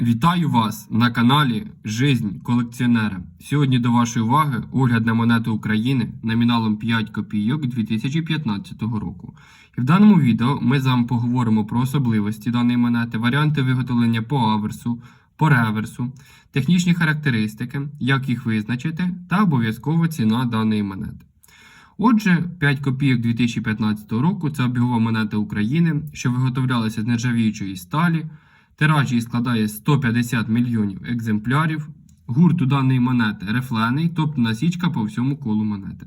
Вітаю вас на каналі Жизнь колекціонера. Сьогодні до вашої уваги огляд на монету України номіналом 5 копійок 2015 року. І в даному відео ми з вами поговоримо про особливості даної монети, варіанти виготовлення по аверсу, по реверсу, технічні характеристики, як їх визначити та обов'язково ціна даної монети. Отже, 5 копійок 2015 року це обігова монета України, що виготовлялася з нержавіючої сталі. Тираж її складає 150 мільйонів екземплярів. Гурт у даної монети рифлений, тобто насічка по всьому колу монети.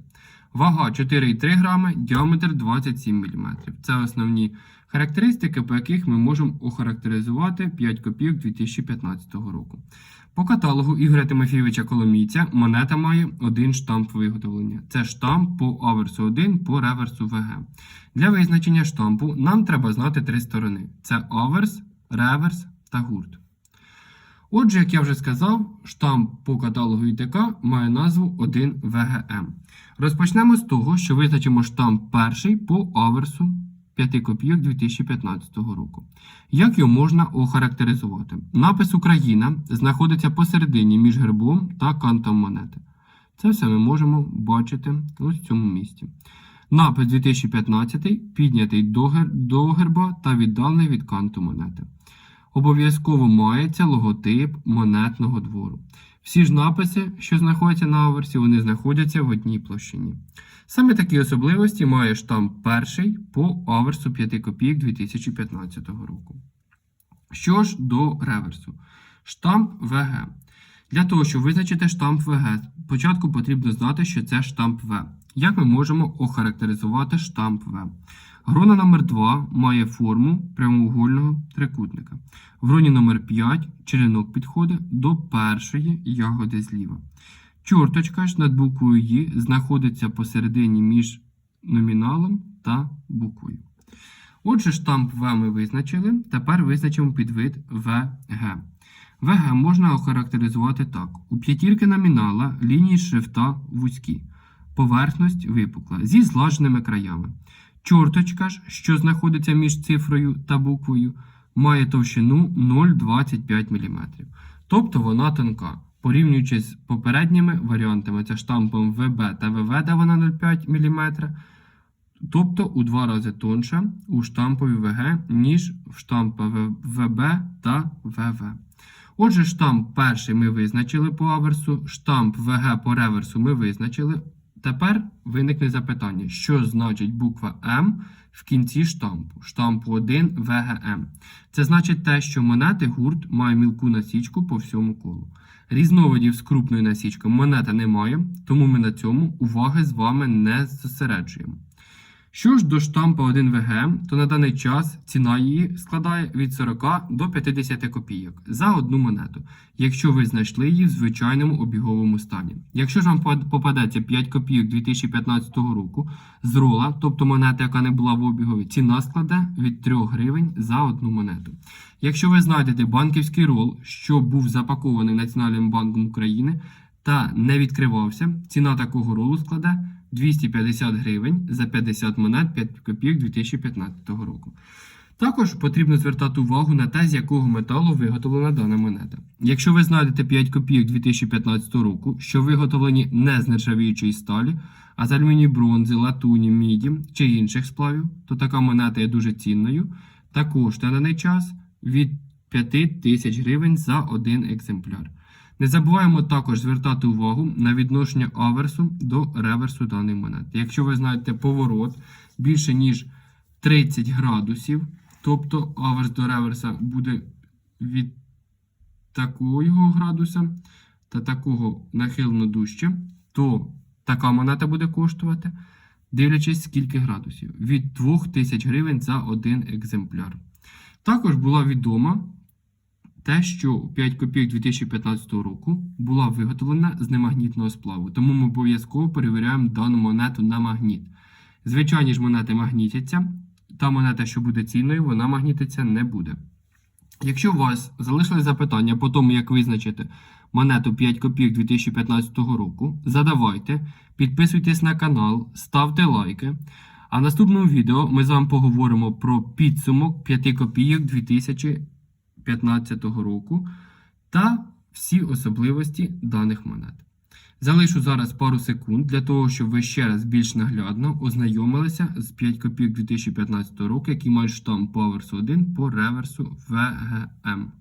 Вага 4,3 грами, діаметр 27 мм. Це основні характеристики, по яких ми можемо охарактеризувати 5 копійок 2015 року. По каталогу Ігоря Тимофійовича Коломійця монета має один штамп виготовлення. Це штамп по аверсу 1 по реверсу ВГ. Для визначення штампу нам треба знати три сторони: це аверс, реверс та гурт. Отже, як я вже сказав, штамп по каталогу ІТК має назву 1 ВГМ. Розпочнемо з того, що визначимо штамп перший по аверсу 5 копійок 2015 року. Як його можна охарактеризувати? Напис Україна знаходиться посередині між гербом та кантом монети. Це все ми можемо бачити ось в цьому місці. Напис 2015 піднятий до, герба та віддалений від канту монети. Обов'язково мається логотип монетного двору. Всі ж написи, що знаходяться на аверсі, вони знаходяться в одній площині. Саме такі особливості має штамп перший по аверсу 5 копійок 2015 року. Що ж до реверсу? Штамп ВГ. Для того, щоб визначити штамп ВГ, спочатку потрібно знати, що це штамп В. Як ми можемо охарактеризувати штамп В? Грона номер 2 має форму прямоугольного трикутника. В гроні номер 5 черенок підходить до першої ягоди зліва. Чорточка ж над буквою «Ї» знаходиться посередині між номіналом та буквою. Отже, штамп В ми визначили. Тепер визначимо підвид ВГ. ВГ можна охарактеризувати так: у п'ятірки номінала лінії шрифта вузькі, поверхність випукла зі злаженими краями. Чорточка ж, що знаходиться між цифрою та буквою, має товщину 0,25 мм. Тобто вона тонка. Порівнюючи з попередніми варіантами, це штампом ВБ та ВВ, де вона 0,5 мм. Тобто у два рази тонша у штампові ВГ, ніж в штампа ВБ та ВВ. Отже, штамп перший ми визначили по аверсу, штамп ВГ по реверсу ми визначили. Тепер виникне запитання, що значить буква М в кінці штампу, штампу 1 ВГМ. Це значить те, що монети гурт має мілку насічку по всьому колу. Різновидів з крупною насічкою монета немає, тому ми на цьому уваги з вами не зосереджуємо. Що ж до штампа 1 ВГ, то на даний час ціна її складає від 40 до 50 копійок за одну монету, якщо ви знайшли її в звичайному обіговому стані. Якщо ж вам попадеться 5 копійок 2015 року з рола, тобто монета, яка не була в обігові, ціна складе від 3 гривень за одну монету. Якщо ви знайдете банківський рол, що був запакований Національним банком України та не відкривався, ціна такого ролу складе 250 гривень за 50 монет 5 копійок 2015 року. Також потрібно звертати увагу на те, з якого металу виготовлена дана монета. Якщо ви знайдете 5 копійок 2015 року, що виготовлені не з нержавіючої сталі, а з алюмінії бронзи, латуні, міді чи інших сплавів, то така монета є дуже цінною та коштує на даний час від 5 тисяч гривень за один екземпляр. Не забуваємо також звертати увагу на відношення аверсу до реверсу даної монети. Якщо ви знаєте поворот більше ніж 30 градусів, тобто аверс до реверса буде від такого градуса та такого нахилено дужче, то така монета буде коштувати, дивлячись скільки градусів, від 2000 гривень за один екземпляр. Також була відома те, що 5 копійок 2015 року була виготовлена з немагнітного сплаву, тому ми обов'язково перевіряємо дану монету на магніт. Звичайні ж монети магнітяться, та монета, що буде цінною, вона магнітиться не буде. Якщо у вас залишились запитання по тому, як визначити монету 5 копійок 2015 року, задавайте, підписуйтесь на канал, ставте лайки. А в наступному відео ми з вами поговоримо про підсумок 5 копійок 2015 2015 року та всі особливості даних монет. Залишу зараз пару секунд для того, щоб ви ще раз більш наглядно ознайомилися з 5 копійок 2015 року, які мають штамп аверсу 1 по реверсу ВГМ.